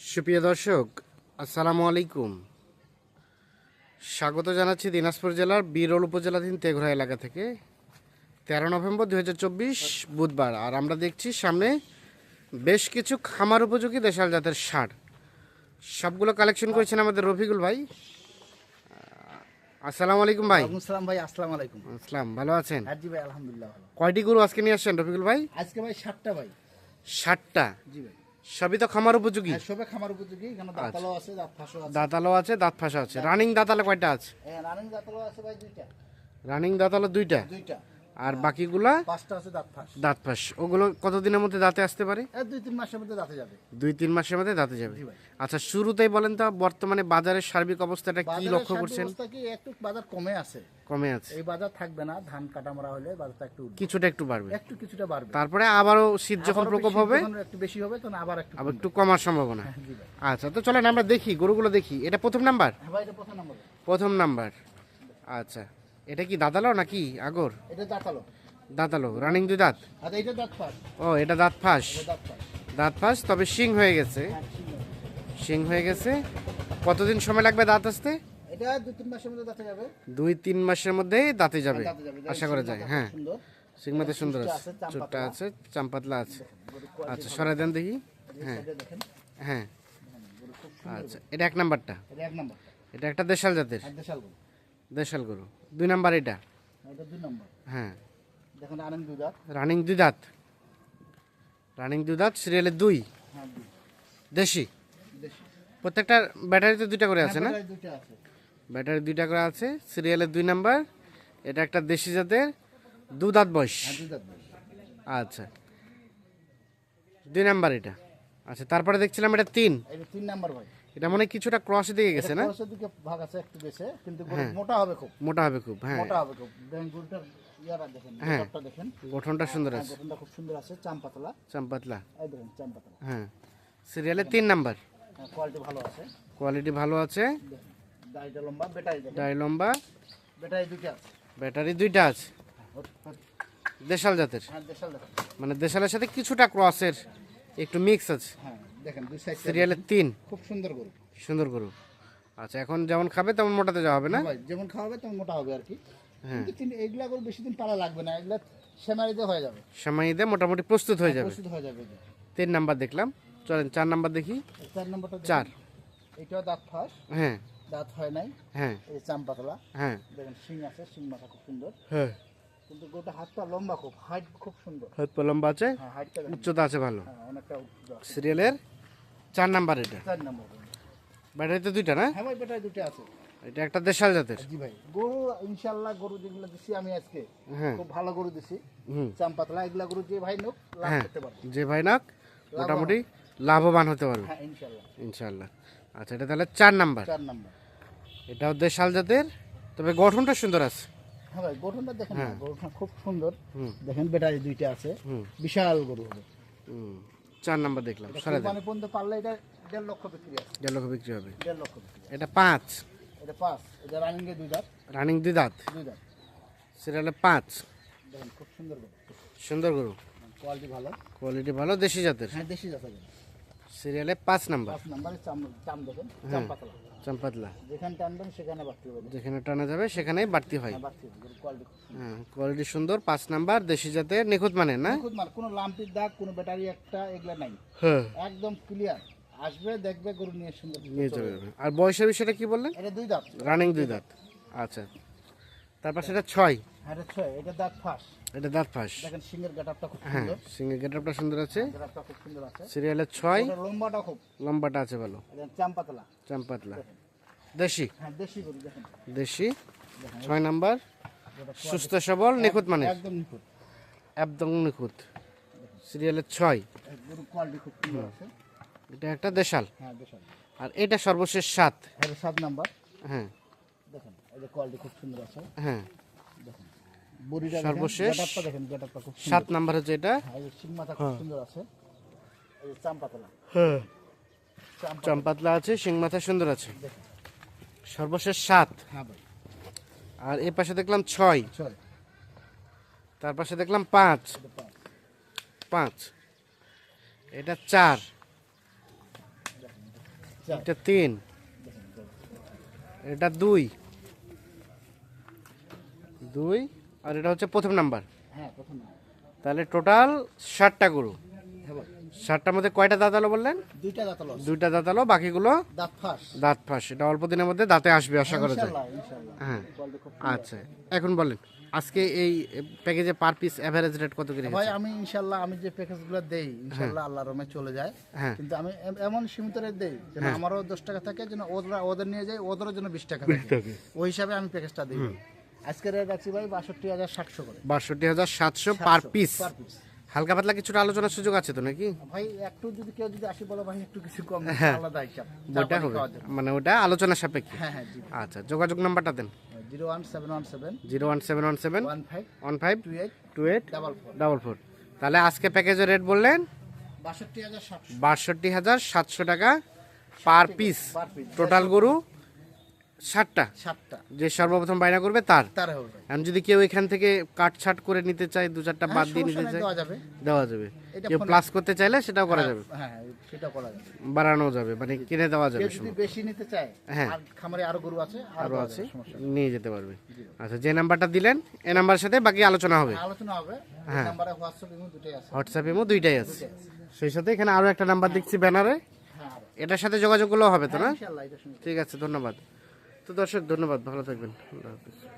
সুপ্রিয় দর্শক আসসালামু আলাইকুম। স্বাগত জানাচ্ছি দিনাজপুর জেলার বিরল উপজেলাধীন তেঘরা এলাকা থেকে। তেরো নভেম্বর দুহাজার চব্বিশ বুধবার আর আমরা দেখছি সামনে বেশ কিছু খামার উপযোগী দেশাল জাতের সার সবগুলো কালেকশন করেছেন আমাদের রফিকুল ভাই। আসসালামু আলাইকুম ভাই। ওয়ালাইকুম সালাম ভাই আসসালামু আলাইকুম। আসসালাম ভালো আছেন? হ্যাঁ জি ভাই আলহামদুলিল্লাহ ভালো। কয়টি গরু আজকে নিয়ে আসছেন রফিকুল ভাই? আজকে ভাই সাতটা ভাই। ষাটটা? জি ভাই। সবই তো খামার উপযোগী? হ্যাঁ সবে খামার উপযোগী। এখানে দাঁতালো আছে দাঁত ফাঁসও আছে। দাঁতালো আছে দাঁত ফাঁসও আছে। রানিং দাঁতালো কয়টা আছে? রানিং দাঁতালো আছে ভাই দুইটা। রানিং দাঁতালো দুইটা? দুইটা। আর বাকিগুলা পাঁচটা আছে দাঁত ফাঁস। দাঁত ফাঁস। ওগুলো কতদিনের মধ্যে দাঁতে আসতে পারে? দুই তিন মাসের মধ্যে দাঁতে যাবে। দুই তিন মাসের মধ্যে দাঁতে যাবে। আচ্ছা শুরুতেই বলেন তো বর্তমানে বাজারের সার্বিক অবস্থাটা কি লক্ষ্য করছেন? একটু বাজার কমে আছে। কমে আছে। এই বাজার থাকবে না ধান কাটা মারা হলে বাজারটা একটু কিছুটা একটু বাড়বে। একটু কিছুটা বাড়বে। তারপরে আবারও শীত যখন প্রকোপ হবে? একটু বেশি হবে তখন আবার একটু আবার একটু কমার সম্ভাবনা। জি আচ্ছা তো চলেন আমরা দেখি গরুগুলো দেখি। এটা প্রথম নাম্বার? হ্যাঁ ভাই এটা প্রথম নম্বর। প্রথম নাম্বার। আচ্ছা এটা কি দাঁতালো নাকি আগর? এটা দাঁতালো। দাঁতালো। রানিং দুই দাঁত? আর এটা দাঁত ফাঁস। ও এটা দাঁত ফাঁস? দাঁত ফাঁস। তবে শিং হয়ে গেছে। হ্যাঁ, আছে। শিং হয়ে গেছে। কতদিন সময় লাগবে দাঁত আসতে? এটা দুই তিন মাসের মধ্যে দাঁতে যাবে। দুই তিন মাসের মধ্যেই দাঁতে যাবে। আশা করা যায়। হ্যাঁ। সুন্দর। সিংমাতে সুন্দর আছে। চোটটা আছে চাম্পাতলা আছে। আচ্ছা সরাই দেন দেখি। হ্যাঁ। হ্যাঁ। আচ্ছা এটা এক নাম্বারটা? এটা একটা দেশাল জাতের? দেশাল গরু। দুই নাম্বার এটা? এটা দুই নম্বর। হ্যাঁ। দেখেন আনন্দ দুই দাঁত। রানিং দুই দাঁত। রানিং দুই দাঁত সিরিয়ালের দুই? হ্যাঁ দেশি? দেশি। প্রত্যেকটা ব্যাটারিতে দুইটা করে আছে না? ব্যাটারি দুইটা করে আছে সিরিয়ালের দুই নাম্বার। এটা একটা দেশি জাতের দু দাঁত বয়স। হ্যাঁ দুই দাঁত ভাই। আচ্ছা। দুই নাম্বার এটা। আচ্ছা তারপরে দেখছিলাম এটা তিন। তিন নাম্বার ভাই এটা মনে হয় কিছুটা ক্রস দিকে গেছে না? খরচের দিকে ভাগ আছে একটু বেশি কিন্তু মোটা হবে খুব। মোটা হবে খুব হ্যাঁ। মোটা হবে খুব। দেখেন ইয়ারা দেখেন হ্যাঁ। গঠনটা দেখেন। গঠনটা সুন্দর হ্যাঁ, আছে। গঠনটা খুব সুন্দর আছে চাম্পাতলা। চাম্পাতলা। এই দেখেন চাম্পাতলা। হ্যাঁ। সিরিয়ালের তিন নাম্বার। হ্যাঁ কোয়ালিটি ভালো আছে। কোয়ালিটি ভালো আছে। দাড়িটা লম্বা বেটাই দেখেন। ডাই লম্বা। বেটাই দুইটা আছে। ব্যাটারি দুইটা আছে। দেশাল জাতের। হ্যাঁ দেশাল দেখেন মানে দেশালের সাথে কিছুটা ক্রসের একটু মিক্স আছে। হ্যাঁ। দেখেন দুই সাইড সিরিয়ালের তিন? খুব সুন্দর গরু। সুন্দর গরু। আচ্ছা এখন যেমন খাবে তেমন মোটাতে যাওয়া হবে না? যেমন খাওয়াবে তেমন মোটা হবে আর কি। হ্যাঁ। কিন্তু বেশি দিন পালা লাগবে না এগুলা সেমারিতে হয়ে যাবে। মোটামুটি প্রস্তুত হয়ে যাবে। প্রস্তুত হয়ে যাবে। তিন নাম্বার দেখলাম। চলেন চার নাম্বার দেখি। চার নম্বরটা চার। এটাও দাঁত ফাঁস। হ্যাঁ। দাঁত হয় নাই। হ্যাঁ। এই চাম্পাতলা হ্যাঁ। দেখেন শিং আছে শিং মাথা খুব সুন্দর। হ্যাঁ। কিন্তু গোটা হাতটা লম্বা খুব হাইট খুব সুন্দর। হাত পা লম্বা আছে। হ্যাঁ উচ্চতা আছে ভালো। অনেকটা সিরিয়ালের চার নাম্বার এটা? চার নম্বর। ব্যাটারিতে দুইটা না? হ্যাঁ ভাই বেটায় দুটো আছে। এটা একটা দেশাল জাতের। জি ভাই গরু ইনশাল্লাহ গরু যেগুলো দিছি আমি আজকে হ্যাঁ। খুব ভালো গরু দিছি। হুম। চাম্পাতলা এগুলা গরু যে ভাই নোক লাভ হ্যাঁ করতে পারবে। যে ভাই নাক মোটামুটি লাভবান হতে পারবে। হ্যাঁ ইনশাল্লাহ ইনশাল্লাহ আচ্ছা এটা তাহলে চার নাম্বার। চার নম্বর। এটাও দেশাল জাতের তবে গঠনটা সুন্দর আছে। হ্যাঁ ভাই গঠনটা দেখেন গরুটা খুব সুন্দর। দেখেন বেটারি দুইটা আছে। বিশাল গরু হবে। হুম। চার নাম্বার দেখলাম সারা দেন। মানে পর্যন্ত পারলে এটা দেড় লক্ষ বিক্রি আছে। দেড় লক্ষ বিক্রি হবে। দেড় লক্ষ বিক্রি এটা পাঁচ। এটা পাঁচ। এটা রানিং এ দুই দাঁত। রানিং দুই দাঁত। দুই দাঁত। সিরিয়ালে পাঁচ। দেখেন খুব সুন্দর গরু। সুন্দর গরু। কোয়ালিটি ভালো। কোয়ালিটি ভালো দেশি জাতের। হ্যাঁ দেশি জাতের। সিরিয়ালে পাঁচ নাম্বার। পাঁচ নাম্বারে চাম দেখেন হ্যাঁ। চাম্পাতলা। যেখানে টানবেন সেখানে বাড়তি হবে। যেখানে টানা যাবে সেখানেই বাড়তি হয়। হ্যাঁ কোয়ালিটি সুন্দর। হ্যাঁ সুন্দর পাঁচ নাম্বার দেশি জাতের নিখুঁত মানে না? নিখুঁত মাল কোনো লাম্পির দাগ কোনো ব্যাটারি একটা এগুলা নাই। হ্যাঁ। একদম ক্লিয়ার আসবে দেখবে গরু নিয়ে সুন্দর নিয়ে চলে যাবে আর বয়সের বিষয়টা কি বললেন? এটা দুই দাঁত। রানিং দুই দাঁত। আচ্ছা। তারপর সেটা ছয়। হ্যাঁ এটা ছয়। এটা দাঁত ফাঁস। এটা দাঁত ফাঁস। দেখেন গেটআপটা খুব হ্যাঁ সিঙ্গেল গেটআপটা সুন্দর আছে। গেটআপটা খুব সুন্দর আছে। সিরিয়ালের ছয়। লম্বাটা খুব। লম্বাটা আছে ভালো। চাম্পাতলা। দেশি? হ্যাঁ দেশি গরু দেখেন। দেশি। ছয় নাম্বার। সুস্থ সবল নিখুঁত মানে একদম নিখুঁত। একদম নিখুঁত। সিরিয়ালের ছয়। গরু কোয়ালিটি খুব সুন্দর আছে। এটা একটা দেশাল। হ্যাঁ দেশাল। আর এটা সর্বশেষ সাত। সাত নাম্বার। হ্যাঁ। দেখেন। কোয়ালিটি খুব সুন্দর আছে। হ্যাঁ। সর্বশেষ সাত নাম্বার হচ্ছে এটা? সুন্দর আছে। হ্যাঁ। চাম্পাতলা আছে শিং মাথা সুন্দর আছে। সর্বশেষ সাত। হ্যাঁ আর এ পাশে দেখলাম ছয়। তার পাশে দেখলাম পাঁচ। পাঁচ। এটা চার। চার। এটা তিন। এটা দুই। দুই আর এটা হচ্ছে প্রথম নাম্বার। হ্যাঁ প্রথম তাহলে টোটাল ষাটটা গরু। হ্যাঁ ষাটটার মধ্যে কয়টা দাঁতালো বললেন? দুইটা দাঁতালো দুইটা দাঁতালো বাকিগুলো দাঁত ফাঁস। দাঁত ফাঁস। এটা অল্প দিনের মধ্যে দাঁতে আসবে আশা করা যায়। হ্যাঁ আচ্ছা এখন বলেন আজকে এই প্যাকেজে পার পিস অ্যাভারেজ রেট কত করে ভাই আমি ইনশাল্লাহ আমি যে প্যাকেজগুলো দেই ইনশাল্লাহ আল্লাহ রমে চলে যায়। হ্যাঁ। কিন্তু আমি এমন সীমিত রেট দেই যেন আমারও দশ টাকা থাকে যেন ওদের ওদের নিয়ে যায় ওদেরও জন্য বিশ টাকা থাকে। ওই হিসাবে আমি প্যাকেজটা দিই। আজকে রেট আছে ভাই বাষট্টি হাজার সাতশো করে। বাষট্টি হাজার সাতশো পার পিস পার পিস হালকা পাতলা কিছুটা আলোচনার সুযোগ আছে তো নাকি? ভাই একটু যদি কেউ যদি আসি বলো ভাই একটু কিছু কম হ্যাঁ। আলাদা হিসাব। ওটা হবে। মানে ওটা আলোচনা সাপেক্ষে। হ্যাঁ হ্যাঁ আচ্ছা যোগাযোগ নাম্বারটা দেন। Zero one seven one seven. Zero one seven one seven. One five. One five. Two eight. Two eight. Double four. Double four. তাহলে আজকে প্যাকেজের রেট বললেন? বাষট্টি হাজার সাতশো। টাকা পার পিস টোটাল গরু ষাটটা সাতটা। যে সর্বপ্রথম বাইনা করবে তার? তার হবে। এখন যদি কেউ এখান থেকে কাট ছাট করে নিতে চায় দু চারটা বাদ দিয়ে নিতে চায় দেওয়া যাবে। দেওয়া যাবে। কেউ প্লাস করতে চাইলে সেটাও করা যাবে। হ্যাঁ হ্যাঁ, সেটা করা যাবে। বাড়ানো যাবে মানে কিনে দেওয়া যাবে যদি বেশি নিতে চায় হ্যাঁ। খামারে আরও গরু আছে আরও আছে। নিয়ে যেতে পারবে। আচ্ছা যে নাম্বারটা দিলেন এই নাম্বারের সাথে বাকি আলোচনা হবে। আলোচনা হবে। হ্যাঁ। নাম্বারে হোয়াটসঅ্যাপ ইমো দুটোই আছে। হোয়াটসঅ্যাপ এমও দুইটাই আছে। সেই সাথে এখানে আরও একটা নাম্বার দেখছি ব্যানারে। হ্যাঁ এটার সাথে যোগাযোগ করলেও হবে তো না? ঠিক আছে ধন্যবাদ। তো দর্শক ধন্যবাদ। ভালো থাকবেন। আল্লাহ হাফিজ।